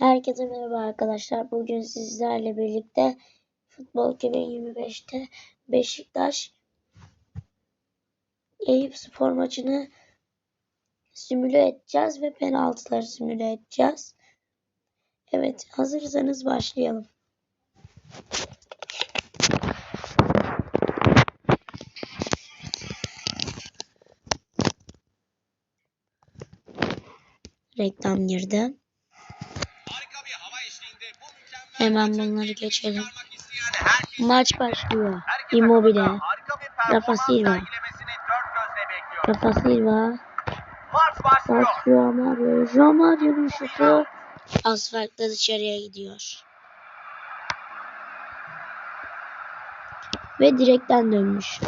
Herkese merhaba arkadaşlar. Bugün sizlerle birlikte Futbol 2025'te Beşiktaş Eyüp Spor maçını simüle edeceğiz ve penaltıları simüle edeceğiz. Evet, hazırsanız başlayalım. Reklam girdi. Hemen bunları geçelim. Maç başlıyor. Immobile, Rafa Silva. Rafa Silva, başlıyor. Mario. Mario'nun şutu asfaltta dışarıya gidiyor. Ve direkten dönmüş.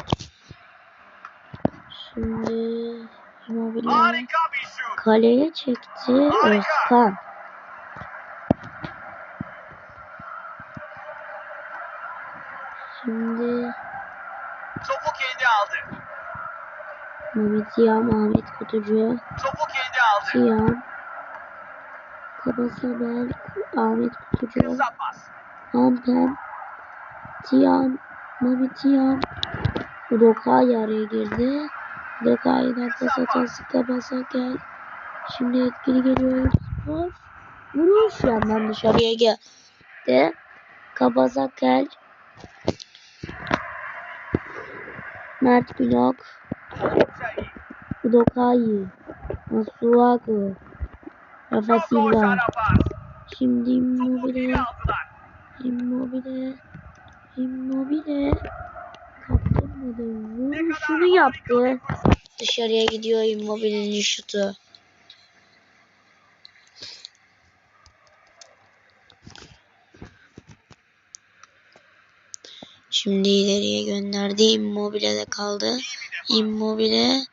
Şimdi Immobile kaleye çekti Özkan. Şimdi Topu kendi aldı. Mehmet Yam, Ahmet Kutucu, Topu kendi aldı. Tiyan, Kabasabel, Ahmet Kutucu, Kısa pas. Ampem, Tiyan, Mami Tiyan, Udokai araya girdi. Udokai'den pas atası Kabasakel. Şimdi etkili geliyor Spor. Vuruş yandan dışarıya geldi. Kabasakel. Mert Günok. Oktay. Udokai. Masuaku. Rafa Silva. Şimdi Immobile. Immobile. Immobile. Kaptırmadı. Vuruşunu yaptı. Dışarıya gidiyor Immobile'nin şutu. Şimdi ileriye gönderdi. Immobile de kaldı. Immobile.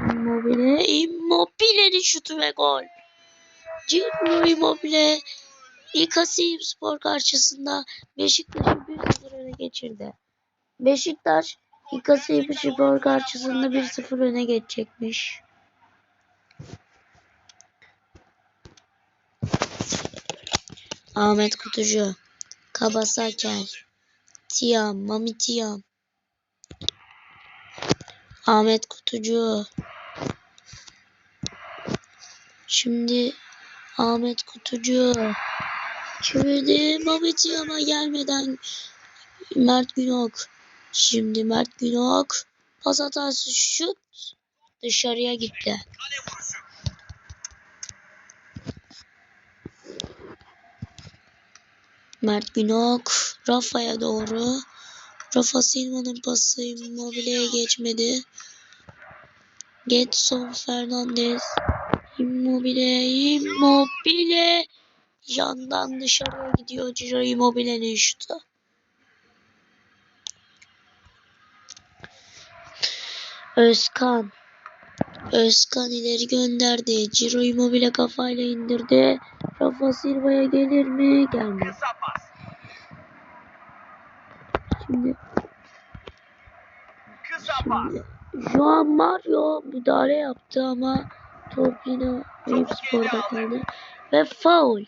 Immobile. Immobile'nin şutu ve gol. Ciro Immobile. İKSİ Spor karşısında Beşiktaş'ı 1-0 öne geçirdi. Beşiktaş İKSİ Spor karşısında 1-0 öne geçecekmiş. Ahmet Kutucu, Kabasakel, Tiam, Mami Tiam, Ahmet Kutucu. Şimdi Ahmet Kutucu çevirdi. Mami Tiam'a gelmeden Mert Günok. Şimdi Mert Günok pas hatası şut dışarıya gitti. Kale vuruşu. Mert Günok Rafa'ya doğru. Rafa Silva'nın pası Immobile'ye geçmedi. Getson Fernandez. Immobile, Immobile. Yandan dışarıya gidiyor Ciro Immobile'nin şutu. Özkan. Özkan ileri gönderdi. Ciro Immobile kafayla indirdi. Rafa Silva'ya gelir mi? Gelmez. Şimdi, şimdi Joao Mario müdahale yaptı ama top yine Spor'da kaldı. Ve foul.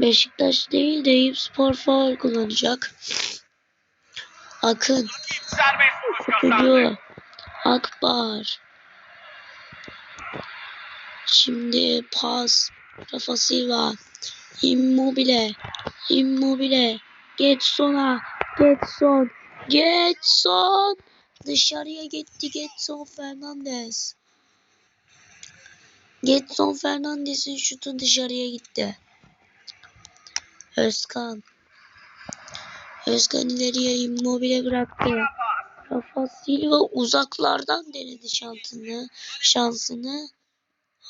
Beşiktaş değil de Spor foul kullanacak. Akın. Kutucu. Akbar. Şimdi pas. Rafa Silva. Immobile. Immobile. Getson'a. Getson. Getson. Dışarıya gitti Getson Fernandez. Getson Fernandez'in şutu dışarıya gitti. Özkan. Özkan ileriye Immobile bıraktı. Rafa Silva uzaklardan denedi şansını, şansını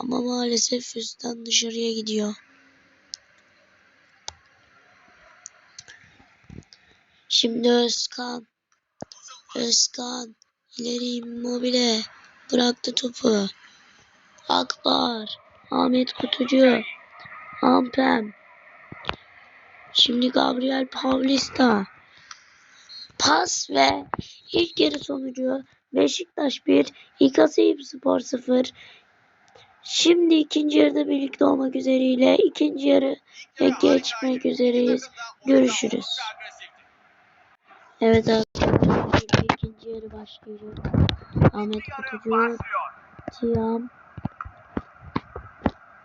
ama maalesef üstten dışarıya gidiyor. Şimdi Özkan. Özkan ileri immobile bıraktı topu. Akbar, Ahmet Kutucu, Ampem. Şimdi Gabriel Paulista. Pas ve ilk yarı sonucu Beşiktaş 1, İKSİ Spor 0. Şimdi ikinci yarıda birlikte olmak üzereyle ikinci yarı ve geçmek üzereyiz. Görüşürüz. Evet arkadaşlar ikinci yarı başlıyor. Ahmet Kutucu, Tiam,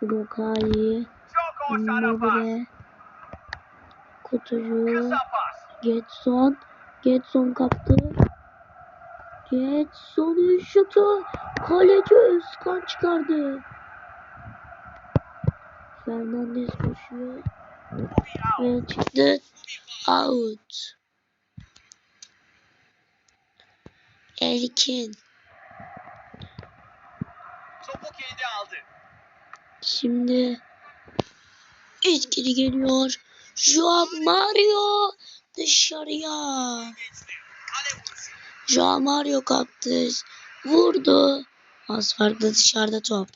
Lukai, Immobile, Kutucu, Getson, Getson kaptı. Getson'un şutu kaleci Özkan çıkardı. Fernandez koşuyor ve çıktı out. Elkin Topu kendi aldı. şimdi etkili geliyor. Joao Mario dışarıya. Joao Mario kaptı. Vurdu. Az farklı dışarıda top.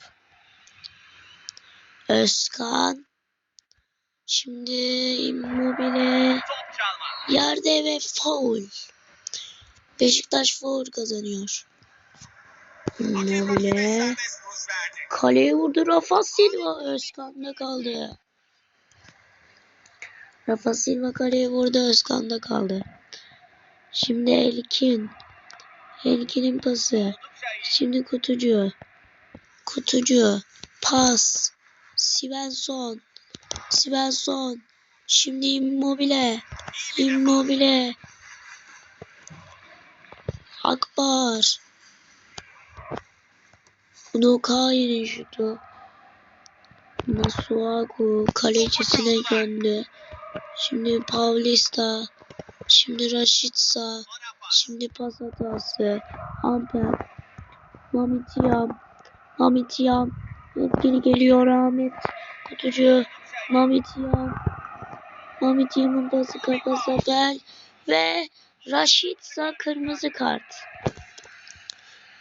Özkan. Şimdi Immobile. Yerde ve foul. Beşiktaş foul kazanıyor. Verdi. Kaleye vurdu Rafa Silva. Özkan'da kaldı. Rafa Silva kaleye vurdu. Özkan'da kaldı. Şimdi Elkin. Elkin'in pası. Şimdi kutucu. Kutucu. Pas. Svensson. Svensson. Şimdi Immobile. Immobile. Akbar. Nukai'nin şutu. Masuaku kalecisine göndü. Şimdi Paulista. Şimdi pas. Şimdi pas hatası. Amper. Mamitiyam. Mamitiyam. Etkili geliyor Ahmet. Kutucu. Mamitiyam. Mamitiyam'ın pası kafası bel. Ve Raşitsa kırmızı kart.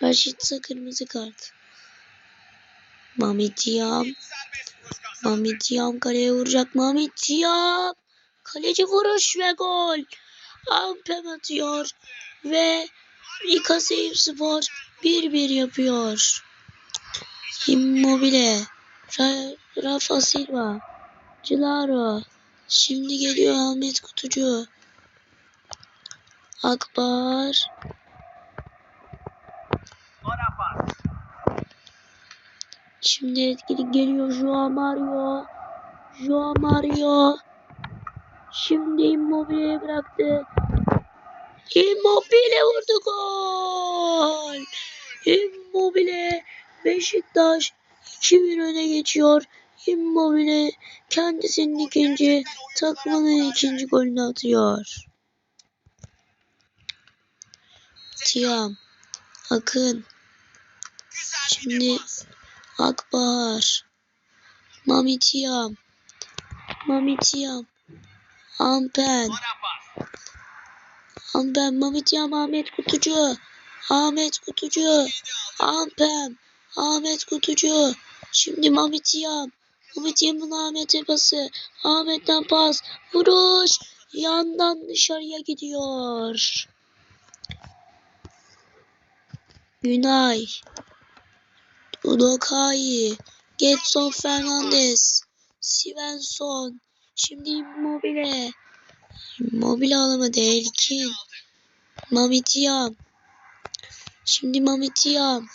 Raşitsa kırmızı kart. Serbest vuruş kazandı. Mamitiyam kaleye vuracak. Mamitiyam. Kaleci vuruş ve gol. Ampem atıyor. Ve Nikaseyip Spor 1-1 yapıyor. Immobile. Ra Rafa Silva. Cilaro. Şimdi geliyor Ahmet Kutucu. Akbar. Şimdi etkili geliyor Joao Mario. Joao Mario. Şimdi Immobile'ye bıraktı. Immobile vurdu gol. Immobile Beşiktaş 2-1 öne geçiyor. Immobile kendisinin ikinci takımının ikinci golünü atıyor. Tiam Akın Şimdi-. Akbar. Mamitiyam. Mamitiyam. Ampen. Ampen. Mamitiyam. Ahmet Kutucu. Ahmet Kutucu. Ampen. Ahmet Kutucu. Şimdi Mamitiyam. Mamitiyam'ın Ahmet'e pası. Ahmet'ten pas. Vuruş. Yandan dışarıya gidiyor. Günay. Udokai. Getson Fernandez. Svensson. Şimdi Immobile. Immobile alamadı. Elkin. Mamitiyam. Şimdi Mamitiyam.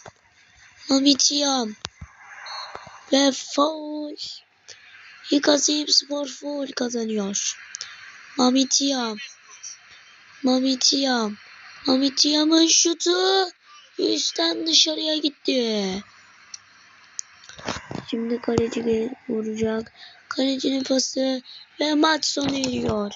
Mamitiyam. Ve foul. Yıkazayıp spor foul kazanıyor. Mamitiyam. Mamitiyam. Mamitiyam'ın şutu üstten dışarıya gitti. Şimdi kaleci vuracak. Kalecinin pası ve maç sona eriyor.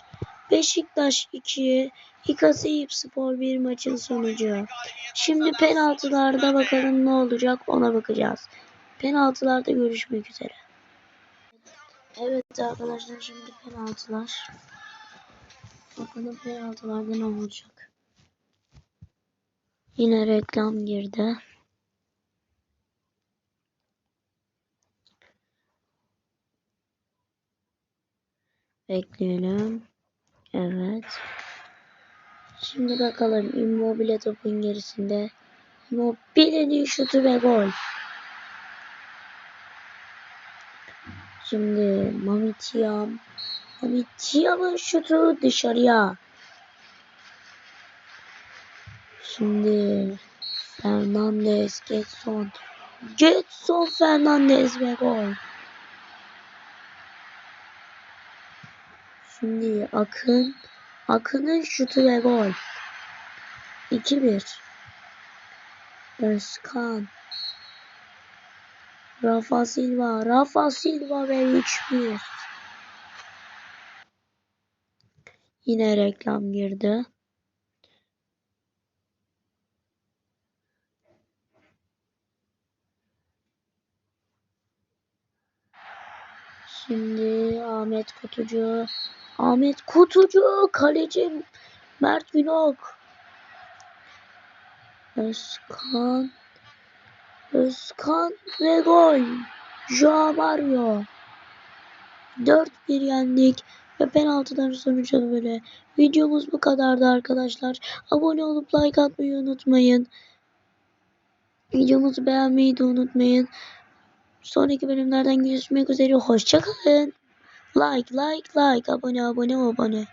Beşiktaş 2, İkaseyip Spor 1 maçın sonucu. Şimdi penaltılarda bakalım ne olacak ona bakacağız. Penaltılarda görüşmek üzere. Evet arkadaşlar şimdi penaltılar. Bakalım penaltılarda ne olacak. Yine reklam girdi. Bekleyelim. Evet. Şimdi bakalım Immobile topun gerisinde. Immobile'nin şutu ve gol. Şimdi Mamitiyam. Mamitiyam'ın şutu dışarıya. Şimdi Fernandez, Getson. Getson Fernandez ve gol. Şimdi Akın. Akın'ın şutu ve gol. 2-1. Özkan. Rafa Silva. Rafa Silva ve 3-1. Yine reklam girdi. Şimdi Ahmet Kutucu. Ahmet Kutucu kaleci Mert Günok. Özkan. Özkan ve gol. Joao Mario. 4-1 yendik ve penaltıların sonucu böyle. Videomuz bu kadardı arkadaşlar. Abone olup like atmayı unutmayın. Videomuzu beğenmeyi de unutmayın. Sonraki bölümlerden görüşmek üzere. Hoşçakalın. Like, like, like. Abone, abone, abone.